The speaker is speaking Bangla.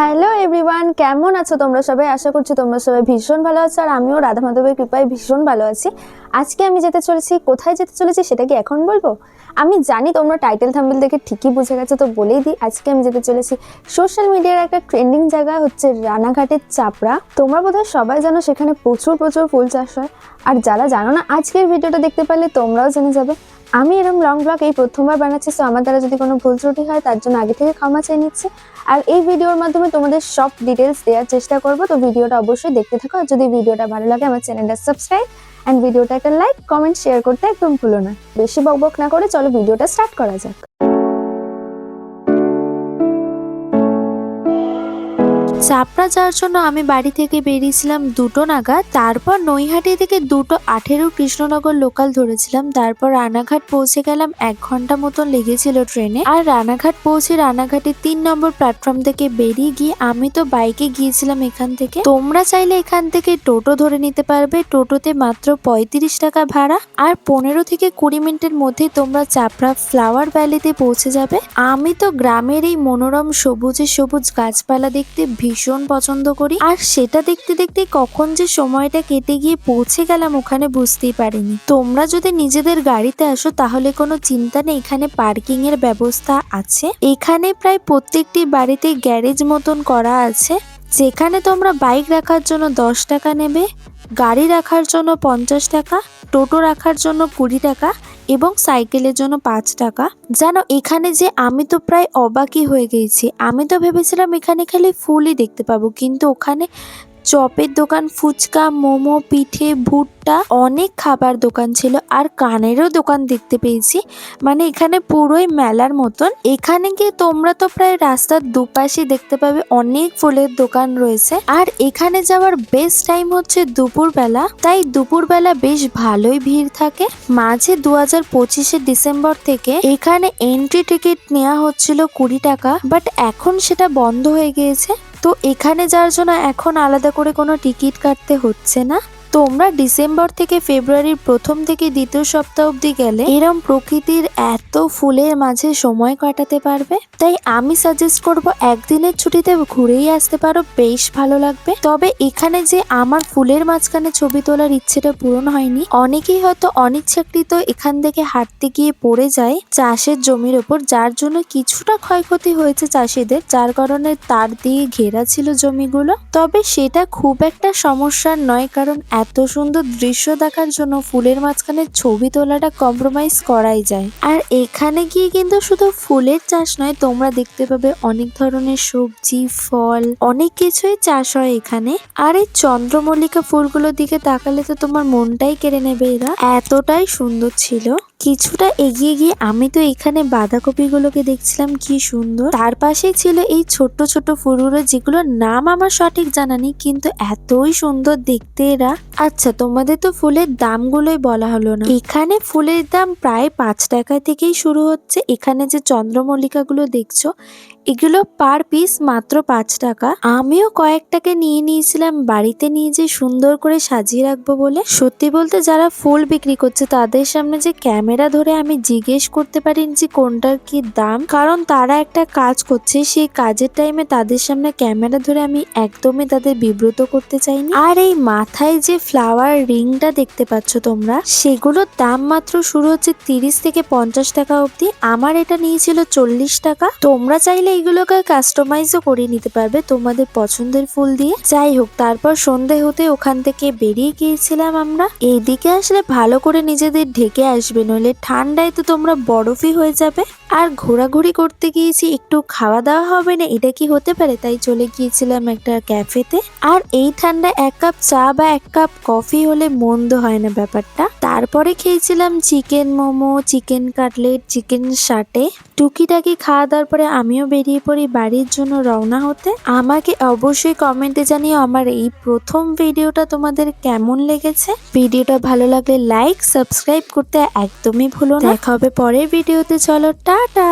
হ্যালো এভরিওয়ান কেমন আছো তোমরা সবাই? আশা করছি তোমরা সবাই ভীষণ ভালো আছো, আর আমিও রাধা মাধবের কৃপায় ভীষণ ভালো আছি। আজকে আমি যেতে চলেছি, কোথায় যেতে চলেছি সেটা কি এখন বলব? আমি জানি তোমরা টাইটেল থাম্বেল দেখে ঠিকই বুঝে গেছো, তো বলেই দিই, আজকে আমি যেতে চলেছি। সোশ্যাল মিডিয়ার একটা ট্রেন্ডিং জায়গা হচ্ছে রানাঘাটের চাপড়া। তোমরা বোধহয় সবাই জানো সেখানে প্রচুর প্রচুর ফুল চাষ হয়। আর যারা জানো না, আজকের ভিডিওটা দেখতে পারলে তোমরাও জেনে যাবে। আমি এরকম লং ব্লগ এই প্রথমবার বানাচ্ছি তো আমার দ্বারা যদি কোনো ভুল ত্রুটি হয়, তার জন্য আগে থেকে ক্ষমা চেয়ে নিচ্ছি। আর এই ভিডিওর মাধ্যমে তোমাদের সব ডিটেলস দেওয়ার চেষ্টা করব, তো ভিডিওটা অবশ্যই দেখতে থাকো। আর যদি ভিডিওটা ভালো লাগে, আমার চ্যানেলটা সাবস্ক্রাইব অ্যান্ড ভিডিওটা একটা লাইক কমেন্ট শেয়ার করতে একদম ভুলো না। বেশি বকবক না করে চলো ভিডিওটা স্টার্ট করা যাক। চাপড়া যাওয়ার জন্য আমি বাড়ি থেকে বেরিয়েছিলাম দুটো নাগাদ। তারপর নৈহাটি থেকে দুটো আঠেরো কৃষ্ণনগর লোকাল ধরেছিলাম। তারপর রানাঘাট পৌঁছে গেলাম এক ঘণ্টা মতন লেগেছিল ট্রেনে। আর রানাঘাট পৌঁছে রানাঘাটের তিন নম্বর প্ল্যাটফর্ম থেকে বেরিয়ে গিয়ে আমি তো বাইকে গিয়েছিলাম এখান থেকে। তোমরা চাইলে এখান থেকে টোটো ধরে নিতে পারবে। টোটোতে মাত্র পঁয়ত্রিশ টাকা ভাড়া। আর পনেরো থেকে কুড়ি মিনিটের মধ্যে তোমরা চাপড়া ফ্লাওয়ার ভ্যালিতে পৌঁছে যাবে। আমি তো গ্রামের এই মনোরম সবুজে সবুজ গাছপালা দেখতে ভীষণ পছন্দ করি। আর সেটা দেখতে দেখতে কখন যে সময়টা কেটে গিয়ে পৌঁছে গেলাম ওখানে বুঝতেই পারিনি। তোমরা যদি নিজেদের গাড়িতে আসো তাহলে কোনো চিন্তা নেই, এখানে পার্কিং এর ব্যবস্থা আছে। এখানে প্রায় প্রত্যেকটি বাড়িতে গ্যারেজ মতন করা আছে। যেখানে তোমরা বাইক রাখার জন্য দশ টাকা নেবে, গাড়ি রাখার জন্য পঞ্চাশ টাকা, টোটো রাখার জন্য কুড়ি টাকা এবং সাইকেলের জন্য পাঁচ টাকা। যেন এখানে যে আমি তো প্রায় অবাকই হয়ে গেছি। আমি তো ভেবেছিলাম এখানে খালি ফুলই দেখতে পাবো, কিন্তু ওখানে চপের দোকান, ফুচকা, মোমো, পিঠে, ভুট্টা, অনেক খাবার দোকান ছিল আর কানেরও দোকান দেখতে পেয়েছি। মানে এখানে পুরোই মেলার মতন। এখানে গিয়ে তোমরা তো প্রায় রাস্তার দুপাশে দেখতে পাবে অনেক ফুলের দোকান রয়েছে। আর এখানে যাওয়ার বেস্ট টাইম হচ্ছে দুপুরবেলা। তাই দুপুরবেলা বেশ ভালোই ভিড় থাকে। মাঝে দু হাজার পঁচিশে ডিসেম্বর থেকে এখানে এন্ট্রি টিকিট নেওয়া হচ্ছিল কুড়ি টাকা। বাট এখন সেটা বন্ধ হয়ে গিয়েছে। তো এখানে যাওয়ার জন্য এখন আলাদা করে কোনো টিকিট কাটতে হচ্ছে না? তোমরা ডিসেম্বর থেকে ফেব্রুয়ারির প্রথম থেকে দ্বিতীয় সপ্তাহ অবধি গেলে এরম প্রকৃতির এত ফুলের মাঝে সময় কাটাতে পারবে। তাই আমি সাজেস্ট করব একদিনের ছুটিতে ঘুরেই আসতে পারো, বেশ ভালো লাগবে। তবে এখানে যে আমার ফুলের মাঝখানে ছবি তোলার ইচ্ছেটা পূরণ হয়নি, অনেকেই হয়তো অনিচ্ছাকৃত এখান থেকে হাঁটতে গিয়ে পড়ে যায় চাষের জমির ওপর, যার জন্য কিছুটা ক্ষয়ক্ষতি হয়েছে চাষিদের, যার কারণে তার দিয়ে ঘেরা ছিল জমিগুলো। তবে সেটা খুব একটা সমস্যার নয়, কারণ এত সুন্দর দৃশ্য দেখার জন্য ফুলের মাঝখানে ছবি তোলাটা কম্প্রোমাইজ করাই যায়। আর এখানে গিয়ে কিন্তু শুধু ফুলের চাষ নয়, তোমরা দেখতে পাবে অনেক ধরনের সবজি, ফল, অনেক কিছুই চাষ হয় এখানে। আর এই চন্দ্রমল্লিকা ফুলগুলোর দিকে তাকালে তো তোমার মনটাই কেড়ে নেবে এরা। এতটাই সুন্দর ছিল। কিছুটা এগিয়ে গিয়ে আমি তো এখানে বাঁধাকপিগুলোকে দেখছিলাম, কি সুন্দর। তার পাশেই ছিল এই ছোট্ট ছোট্ট ফুলগুলো যেগুলোর নাম আমার সঠিক জানা নেই, কিন্তু এতই সুন্দর দেখতে এরা। আচ্ছা তোমাদের তো ফুলের দামগুলোই বলা হলো না। এখানে ফুলের দাম প্রায় পাঁচ টাকা থেকেই শুরু হচ্ছে। এখানে যে চন্দ্রমল্লিকাগুলো দেখছ এগুলো পার পিস মাত্র পাঁচ টাকা। আমিও কয়েকটাকে নিয়ে নিয়েছিলাম, বাড়িতে নিয়ে যে সুন্দর করে সাজিয়ে রাখব বলে। সত্যি বলতে যারা ফুল বিক্রি করছে, তাদের সামনে যে ক্যামেরা ধরে আমি জিজ্ঞেস করতে পারি যে কোনটার কি দাম। কারণ তারা একটা কাজ করছে, সেই কাজের টাইমে তাদের সামনে ক্যামেরা ধরে আমি একদমই তাদের বিব্রত করতে চাইনি। আর এই মাথায় যে ফ্লাওয়ার রিংটা দেখতে পাচ্ছ তোমরা, সেগুলোর দাম মাত্র শুরু হচ্ছে তিরিশ থেকে পঞ্চাশ টাকা অবধি। আমার এটা নিয়েছিল চল্লিশ টাকা। তোমরা চাইলে এগুলোকে কাস্টমাইজও করে নিতে পারবে তোমাদের পছন্দের ফুল দিয়ে। যাই হোক, তারপর সন্ধে হতে ওখান থেকে বেরিয়ে গিয়েছিলাম আমরা। এইদিকে আসলে ভালো করে নিজেদের ঢেকে আসবে, নইলে ঠান্ডায় তো তোমরা বরফই হয়ে যাবে। আর ঘোরাঘুরি করতে গিয়েছি, একটু খাওয়া দাওয়া হবে না, এটা কি হতে পারে? তাই চলে গিয়েছিলাম একটা ক্যাফেতে। আর এই ঠান্ডা এক কাপ চা বা এক কাপ কফি হলে মন্দ হয় না ব্যাপারটা। তারপরে খেয়েছিলাম chicken momo, chicken cutlet, chicken satay টুকিটাকি খাওয়া দাওয়ার পরে আমিও বেরিয়ে পড়ি বাড়ির জন্য রওনা হতে। আমাকে অবশ্যই কমেন্টে জানিয়ে আমার এই প্রথম ভিডিওটা তোমাদের কেমন লেগেছে। ভিডিওটা ভালো লাগলে লাইক, সাবস্ক্রাইব করতে একদমই ভুলো না। দেখা হবে পরের ভিডিওতে, চলো টাটা